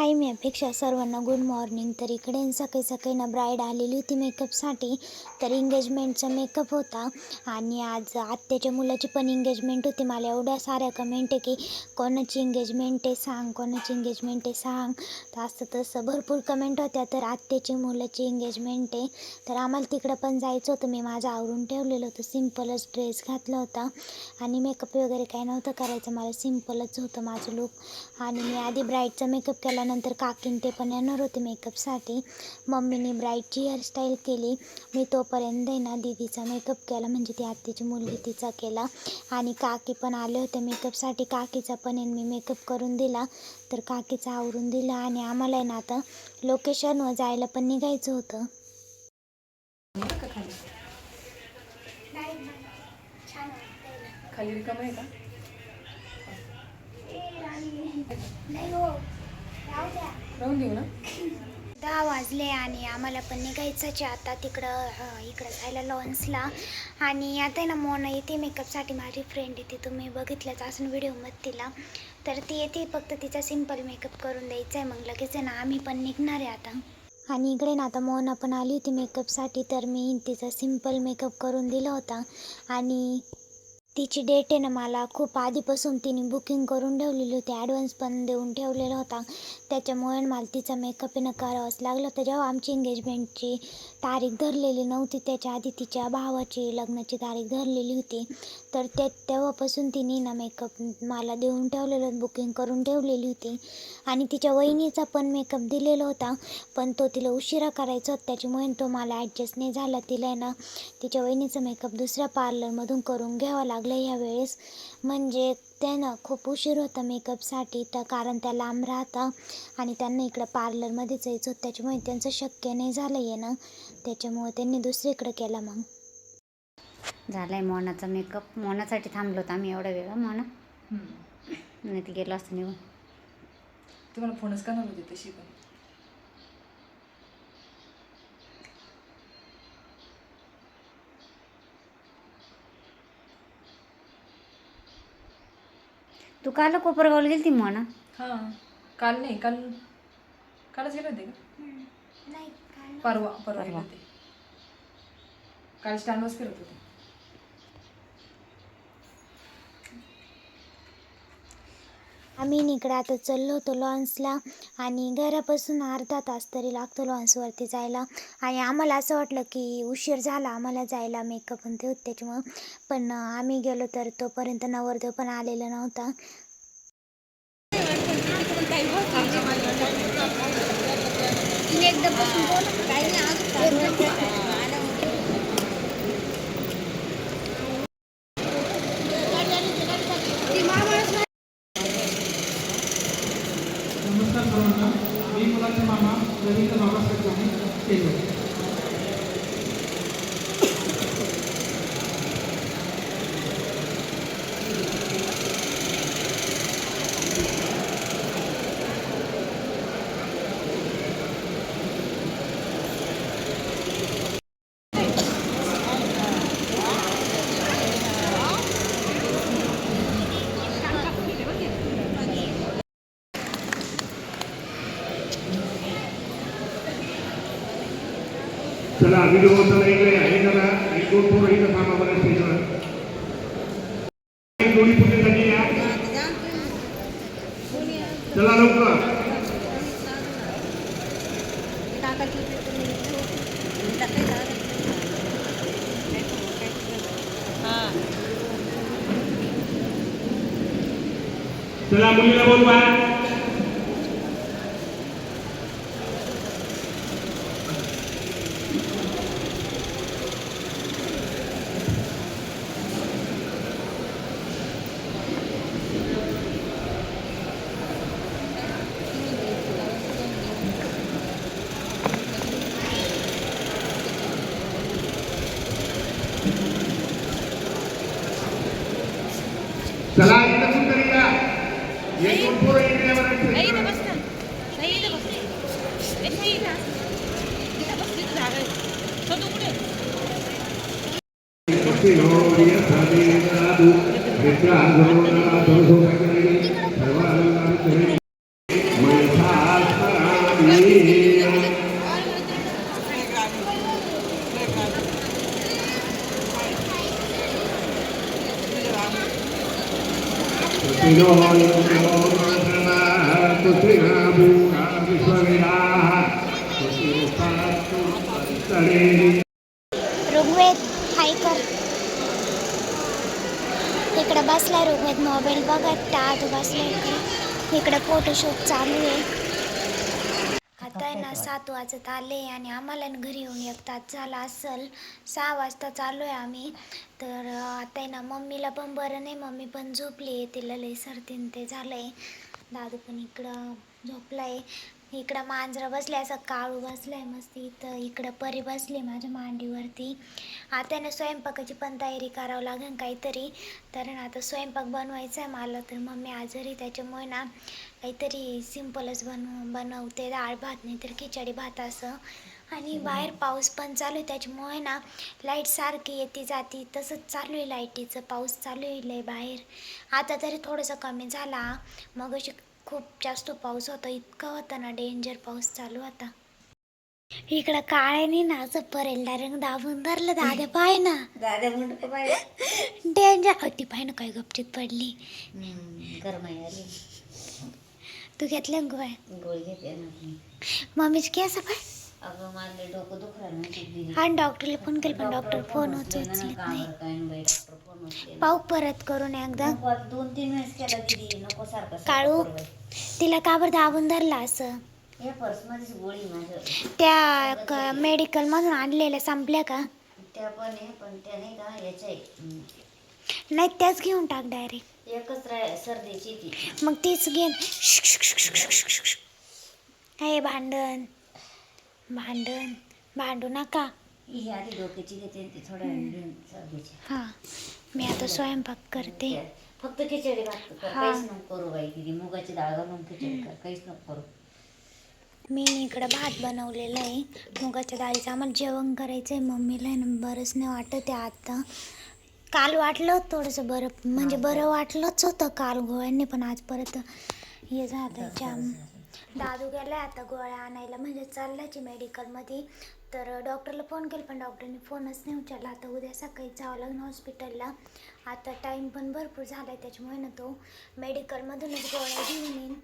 हाय मी अपेक्षा. सर्वांना good morning तर इकडे सकाळी सकाळी ना ब्राईड आलेली होती मेकअपसाठी तर इंगेजमेंटचा मेकअप होता. आणि आज आत्याच्या मुलाची पण इंगेजमेंट होती. मला एवढ्या साऱ्या कमेंट आहे की कोणाची इंगेजमेंट आहे सांग कोणाची इंगेजमेंट आहे सांग. तर असं तसं भरपूर कमेंट होत्या. तर आत्याची मुलाची इंगेजमेंट आहे. तर आम्हाला तिकडं पण जायचं होतं. मी माझं आवरून ठेवलेलं होतं. सिम्पलच ड्रेस घातला होता. आणि मेकअप वगैरे काही नव्हतं करायचं. मला सिम्पलच होतं माझं लुक आणि मी आधी ब्राईडचा मेकअप त्यानंतर काकीन ते पण येणार होते मेकअपसाठी मम्मीने ब्राईडची हेअरस्टाईल केली. मी तोपर्यंत आहे ना दीदीचा मेकअप केला म्हणजे ती आत्तीची मुलगी तिचा केला. आणि काकी पण आले होते मेकअपसाठी काकीचा पण मी मेकअप करून दिला. तर काकीचा आवरून दिला आणि आम्हाला आहे ना आता लोकेशनवर जायला पण निघायचं होतं. खाली रिकाम आहे का? राहून देऊ ना. दहा वाजले आणि आम्हाला पण निघायचंच आहे. आता तिकडं इकडं जायला लॉन्सला. आणि आता आहे ना मोना येते मेकअपसाठी. माझी फ्रेंड येते. तुम्ही बघितलंच असून व्हिडिओमध्ये तिला तर ती येते. फक्त तिचा सिंपल मेकअप करून द्यायचा आहे मग लगेच आहे ना आम्ही पण निघणार आहे आता. आणि इकडे ना आता मोना पण आली होती मेकअपसाठी तर मी तिचा सिंपल मेकअप करून दिला होता. आणि तिची डेट आहे ना मला खूप आधीपासून तिने बुकिंग करून ठेवलेली होती. ॲडव्हान्स पण देऊन ठेवलेला होता. त्याच्यामुळे मला तिचा मेकअप न करावंच लागलं तर जेव्हा आमची एंगेजमेंटची तारीख धरलेली नव्हती त्याच्या आधी तिच्या भावाची लग्नाची तारीख धरलेली होती. तर ते तेव्हापासून तिने ना मेकअप मला देऊन ठेवलेलं बुकिंग करून ठेवलेली होती. आणि तिच्या वहिनीचा पण मेकअप दिलेला होता पण तो तिला उशिरा करायचा होता. त्याच्यामुळे तो मला ॲडजस्ट नाही झाला. तिला आहे ना तिच्या वहिनीचा मेकअप दुसऱ्या पार्लरमधून करून घ्यावा लागला यावेळेस. म्हणजे त्यानं खूप उशीर होता मेकअपसाठी. तर कारण त्या लांब राहता आणि त्यांना इकडं पार्लरमध्येच यायचं होतं. त्याच्यामुळे त्यांचं शक्य नाही झालं येणं. त्याच्यामुळे त्यांनी दुसरीकडे केला मग. झालाय मोनाचा मेकअप. मोनासाठी थांबलो होतो आम्ही एवढा वेळ. मोना. नाही ते गेलो असतं निघून. तुम्हाला फोनच करणार होते तशी पण. तू काल कोपरगावला गेली ती मोना? हां काल नाही काल कालच गेले होते का? नाही. परवा परवा गेले परवा. होते. काल स्टँडवरच फिरत होते. आम्ही निकडं आता चाललो होतो लॉन्सला आणि घरापासून अर्धा तास तरी लागतो लॉन्सवरती जायला. आणि आम्हाला असं वाटलं की उशीर झाला आम्हाला जायला मेकअप आणि ते होते त्याच्यामुळं. पण आम्ही गेलो तर तोपर्यंत नवरदेव पण आलेला नव्हता. नमस्कार चला व्हिडिओ चला इकडे आहे जरा एक दोन पोरं इथं थांबा बरं स्टेजवर एक दोन्ही पूजेसाठी या चला लवकर. चला मुलीला बोलवा. भक्तिलोय सदेनादु विद्याधरोना दोषोपकरे सर्वालंकारकरे मैथास ऋग्वेद हाय कर इकडं बसलाय ऋग्वेद मोबाईल बघत टाट बसलाय इकडे. इकडं फोटोशूट चालू आहे. आता आहे ना सात वाजत आले आणि आम्हाला घरी येऊन एक तास झाला असेल. सहा वाजता चालू आहे आम्ही. तर आता आहे ना मम्मीला पण बरं नाही. मम्मी पण झोपली आहे. तिला लई सर्दीन ते झालं आहे दादू पण इकडं झोपलाय. इकडं मांजरं बसले असं काळू बसलाय मस्त इथं. इकडं परी बसली माझ्या मांडीवरती. आता ना स्वयंपाकाची पण तयारी करावं लागेल काहीतरी. तर ना आता स्वयंपाक बनवायचा आहे मला तर. मम्मी आजारी त्याच्यामुळे ना काहीतरी सिम्पलच बनव बनवते. डाळ भात नाही तर खिचडी भात असं. आणि बाहेर पाऊस पण चालू आहे त्याच्यामुळे ना लाइट सारखी येते जाती. तसंच चालू आहे लाईटीचं. पाऊस चालू आहे लय बाहेर. आता तरी थोडंसं कमी झाला. मग अशी खूप जास्त पाऊस होता इतका होता ना डेंजर पाऊस चालू होता. इकडं काळ्याने ना असं परेल डायरेक्ट दाबून धरलं दाद्या पाय ना दादा म्हणतो पाहिजे डेंजर ती पाय ना काय गपचित पडली. आली तू घेतलं गोळी मी. मम्मीच की असं पाय अगं डोकं दुखलं दिदी आणि डॉक्टरला फोन केला पण डॉक्टर फोन उचलत नाही. उचलेला. पाहू परत करून एकदा. दोन तीन वेळेस केला दिदी. नको सारखं सारखं काळू. तिला का बरं दाबून धरला असं? या गोळी त्या क- मेडिकलमधून आणलेल्या संपल्या का? त्या पण आहे पण त्या नाही का याच्या आहे, नाही त्याच घेऊन टाक डायरेक्ट एकच राय सर्दीची ती. मग तीच घे हे भांडण भांडण भांडू नका. ही आधी डोक्याची घेते ती थोड्या वेळ घेऊन सर्दीची. हां. मी आता स्वयंपाक करते. फक्त खिचडी भात कर. हा. काहीच नको करू बाई दिदी मुगाची डाळ घालून खिचडी कर. काहीच नको करू. मी इकडं भात बनवलेला आहे. मुगाच्या डाळीचं आम्हाला जेवण करायचं आहे मम्मीला आहे ना बरंच नाही वाटत आहे आता. काल वाटलं होतं थोडंसं बरं. म्हणजे बरं वाटलंच होतं काल गोळ्यांनी पण आज परत हे झालं. जाम दादू गेला आता गोळ्या आणायला. म्हणजे चाललाच आहे मेडिकलमध्ये तर डॉक्टरला फोन केला पण डॉक्टरने फोनच नाही उचलला. आता उद्या सकाळी जावं लागेल हॉस्पिटलला. आता टाईम पण भरपूर झाला आहे त्याच्यामुळे ना तो मेडिकलमधूनच गोळ्या घेऊन येईन.